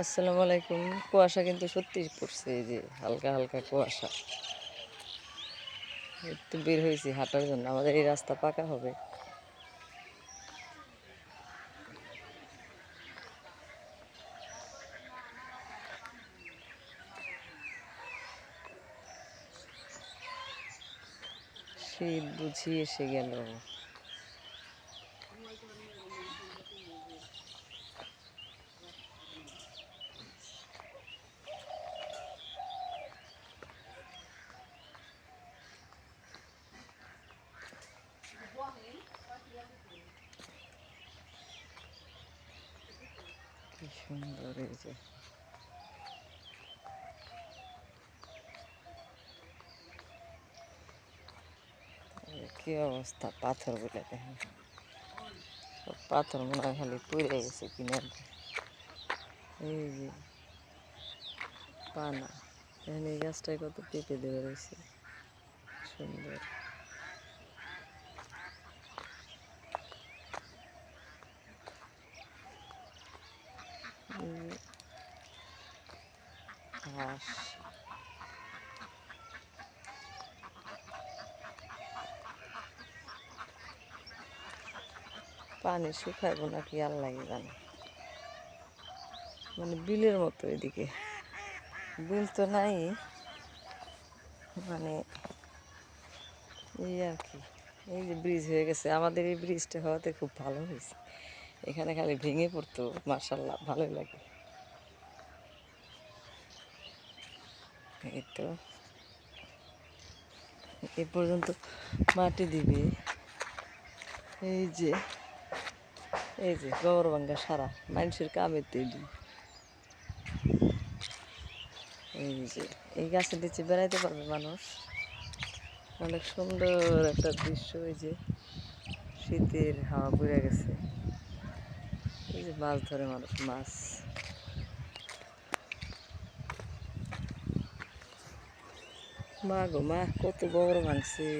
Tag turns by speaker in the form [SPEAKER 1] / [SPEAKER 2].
[SPEAKER 1] আসসালামু আলাইকুম। কুয়াশা কিন্তু সত্যি পড়ছে, এই যে হালকা হালকা কুয়াশা। একটু বের হয়েছি হাঁটার জন্য, আমাদের এই রাস্তা পাকা হবে। শীত বুঝি এসে গেল। কি সুন্দর যে। কি অবস্থা পাথরগুলো দেখেন। সব পাথর মনে হয় খালি পড়ে গেছে কিনা এই যে পানা এখানে এই গাছটায় কত পেঁপে দেওয়া রয়েছে সুন্দর এই যে ঘাস পানি শুকাইব নাকি আল্লাহ জানে। মানে বিলের মতো এদিকে। বিল তো নাই। মানে এই আর কি। এই যে ব্রিজ হয়ে গেছে। আমাদের এই ব্রিজটা হওয়াতে খুব ভালো হয়েছে। এখানে খালি ভেঙে পড়তো মার্শাল্লাহ ভালোই লাগে। এই তো এ পর্যন্ত মাটি দিবে। এই যে এই যে গোবর ভাঙ্গা সারা, মানুষের কামের তৈরি এই যে, এই গাছের নিচে বেড়াইতে পারবে মানুষ। অনেক সুন্দর একটা দৃশ্য, এই যে শীতের হাওয়া পড়ে গেছে। এই যে মাছ ধরে মানুষ, মাছ। মা গো মা কত বড় ভাঙছে